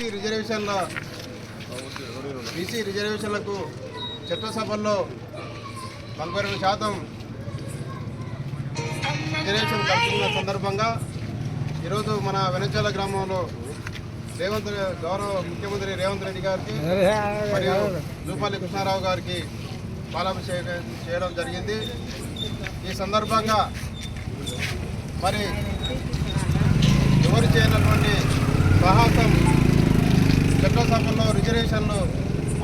రిజర్వేషన్ల బీసీ రిజర్వేషన్లకు చట్టసభల్లో నలభై రెండు శాతం రిజర్వేషన్ కల్పించిన సందర్భంగా ఈరోజు మన వెనచాల గ్రామంలో రేవంత్ గౌరవ ముఖ్యమంత్రి రేవంత్ రెడ్డి గారికి మరియు జూపల్లి కృష్ణారావు గారికి పాలాభిషేకం చేయడం జరిగింది. ఈ సందర్భంగా మరి ఎవరు చేయనటువంటి సాహసం చట్టసభల్లో రిజర్వేషన్లు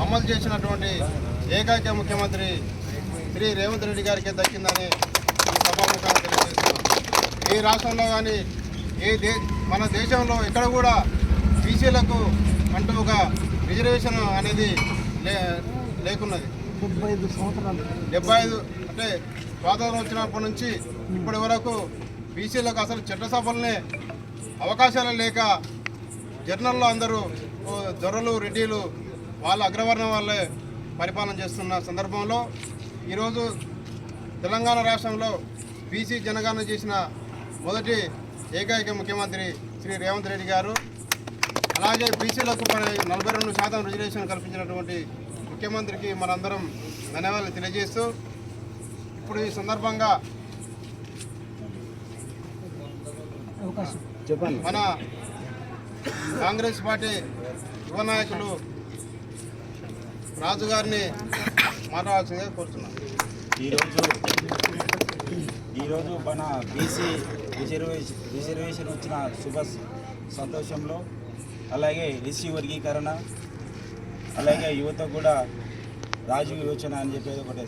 అమలు చేసినటువంటి ఏకైక ముఖ్యమంత్రి శ్రీ రేవంత్ రెడ్డి గారికి దక్కిందని ఈ సభాముఖంగా తెలియజేస్తున్నాం. ఏ రాష్ట్రంలో కానీ ఏ దే మన దేశంలో ఎక్కడ కూడా బీసీలకు అంటూ ఒక రిజర్వేషన్ అనేది లే లేకున్నది. డెబ్బై ఐదు సంవత్సరాలు. డెబ్బై ఐదు అంటే స్వాతంత్రం వచ్చినప్పటి నుంచి ఇప్పటి వరకు బీసీలకు అసలు చట్టసభలనే అవకాశాలు లేక జర్నల్లో అందరూ దొరలు రెడ్డిలు వాళ్ళ అగ్రవర్ణం వాళ్ళే పరిపాలన చేస్తున్న సందర్భంలో ఈరోజు తెలంగాణ రాష్ట్రంలో బీసీ జనగణన చేసిన మొదటి ఏకైక ముఖ్యమంత్రి శ్రీ రేవంత్ రెడ్డి గారు అలాగే బీసీలకు నలభై రెండు శాతం రిజర్వేషన్ కల్పించినటువంటి ముఖ్యమంత్రికి మనందరం ధన్యవాదాలు తెలియజేస్తూ ఇప్పుడు ఈ సందర్భంగా మన కాంగ్రెస్ పార్టీ యువ నాయకులు రాజు గారిని మాట్లాడాల్సిందిగా కోరుతున్నాను. ఈరోజు ఈరోజు మన బీసీ రిజర్వేషన్ రిజర్వేషన్ వచ్చిన శుభ సంతోషంలో అలాగే ఎస్సీ వర్గీకరణ అలాగే యువత కూడా రాజు యోచన అని చెప్పేది ఒకటి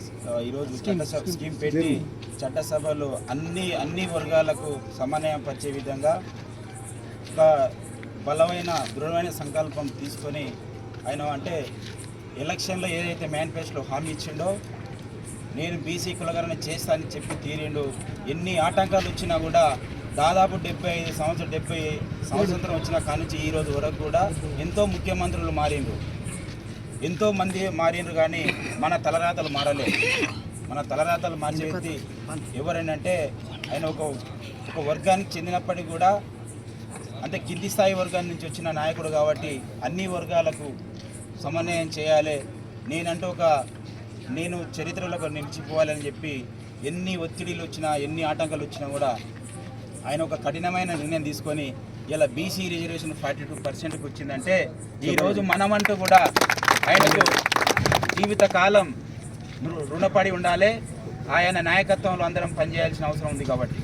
ఈరోజు చట్టసభ స్కీమ్ పెట్టి చట్టసభలో అన్ని అన్ని వర్గాలకు సమన్వయం పరిచే విధంగా ఒక బలమైన దృఢమైన సంకల్పం తీసుకొని ఆయన అంటే ఎలక్షన్లో ఏదైతే మేనిఫెస్టోలో హామీ ఇచ్చిండో నేను బీసీ కులగరణ చేస్తానని చెప్పి తీరిండు. ఎన్ని ఆటంకాలు వచ్చినా కూడా దాదాపు డెబ్బై ఐదు సంవత్సరం డెబ్బై సంవత్సరం వచ్చిన కానుంచి ఈ రోజు వరకు కూడా ఎంతో ముఖ్యమంత్రులు మారిండు ఎంతో మంది మారిండ్రు కానీ మన తలరాతలు మారలేదు మన తలరాతలు మార్చే వ్యక్తి ఎవరైనంటే ఆయన ఒక ఒక వర్గానికి చెందినప్పటికీ కూడా అంటే కింది స్థాయి వర్గాల నుంచి వచ్చిన నాయకుడు కాబట్టి అన్ని వర్గాలకు సమన్వయం చేయాలి. నేనంటూ ఒక నేను చరిత్రలో నిలిచిపోవాలని చెప్పి ఎన్ని ఒత్తిడిలు వచ్చినా ఎన్ని ఆటంకాలు వచ్చినా కూడా ఆయన ఒక కఠినమైన నిర్ణయం తీసుకొని ఇలా బీసీ రిజర్వేషన్ ఫార్టీ టూ పర్సెంట్కి వచ్చిందంటే ఈరోజు మనమంటూ కూడా ఆయనకు జీవితకాలం రుణపడి ఉండాలి. ఆయన నాయకత్వంలో అందరం పనిచేయాల్సిన అవసరం ఉంది కాబట్టి.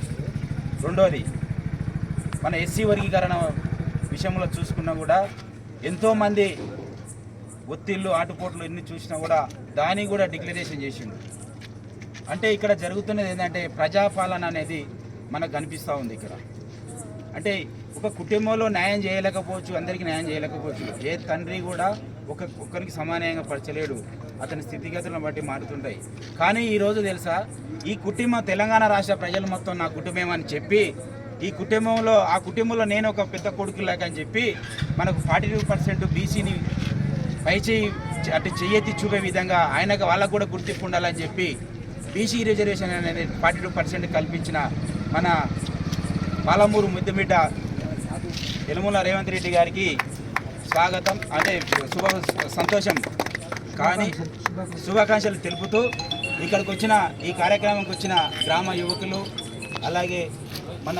రెండోది మన ఎస్సీ వర్గీకరణ విషయంలో చూసుకున్నా కూడా ఎంతోమంది ఒత్తిళ్ళు ఆటుపోట్లు ఎన్ని చూసినా కూడా దాన్ని కూడా డిక్లరేషన్ చేసిండు. అంటే ఇక్కడ జరుగుతున్నది ఏంటంటే ప్రజాపాలన అనేది మనకు కనిపిస్తూ ఉంది ఇక్కడ. అంటే ఒక కుటుంబంలో న్యాయం చేయలేకపోవచ్చు అందరికీ న్యాయం చేయలేకపోవచ్చు. ఏ తండ్రి కూడా ఒక ఒక్కరికి సమానంగా పరచలేడు. అతని స్థితిగతులను బట్టి మారుతుంటాయి. కానీ ఈరోజు తెలుసా ఈ కుటుంబం తెలంగాణ రాష్ట్ర ప్రజలు మొత్తం నా కుటుంబం అని చెప్పి ఈ కుటుంబంలో ఆ కుటుంబంలో నేను ఒక పెద్ద కొడుకులాగా అని చెప్పి మనకు ఫార్టీ టూ పర్సెంట్ బీసీని పై చేయి అటు చెయ్యెత్తి చూపే విధంగా ఆయనకు వాళ్ళకు కూడా గుర్తింపు ఉండాలని చెప్పి బీసీ రిజర్వేషన్ అనేది ఫార్టీ టూ పర్సెంట్ కల్పించిన మన పాలమూరు ముద్దుమిడ్డ యలముల రేవంత్ రెడ్డి గారికి స్వాగతం. అంటే శుభ సంతోషం. కానీ శుభాకాంక్షలు. తెలుపుతూ ఇక్కడికి వచ్చిన ఈ కార్యక్రమంకి వచ్చిన గ్రామ యువకులు అలాగే మన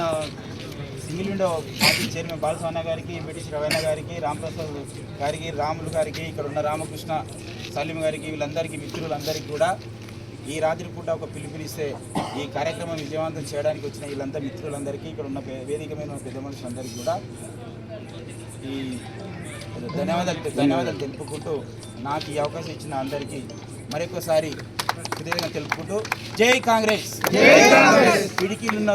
single window party chairman Balaswamy గారికి బ్రిటిష్ రవీణ గారికి రామప్రసాద్ గారికి రాములు గారికి ఇక్కడ ఉన్న రామకృష్ణ సలీం గారికి వీళ్ళందరికీ మిత్రులందరికీ కూడా ఈ రాత్రి పూట ఒక పిలుపునిస్తే ఈ కార్యక్రమం విజయవంతం చేయడానికి వచ్చిన వీళ్ళంతా మిత్రులందరికీ ఇక్కడ ఉన్న వేదికమైన పెద్ద మనుషులందరికీ కూడా ఈ ధన్యవాదాలు ధన్యవాదాలు తెలుపుకుంటూ నాకు ఈ అవకాశం ఇచ్చిన అందరికీ మరొకసారి కృతజ్ఞతలు తెలుపుకుంటూ జై కాంగ్రెస్. పిడికిలున్న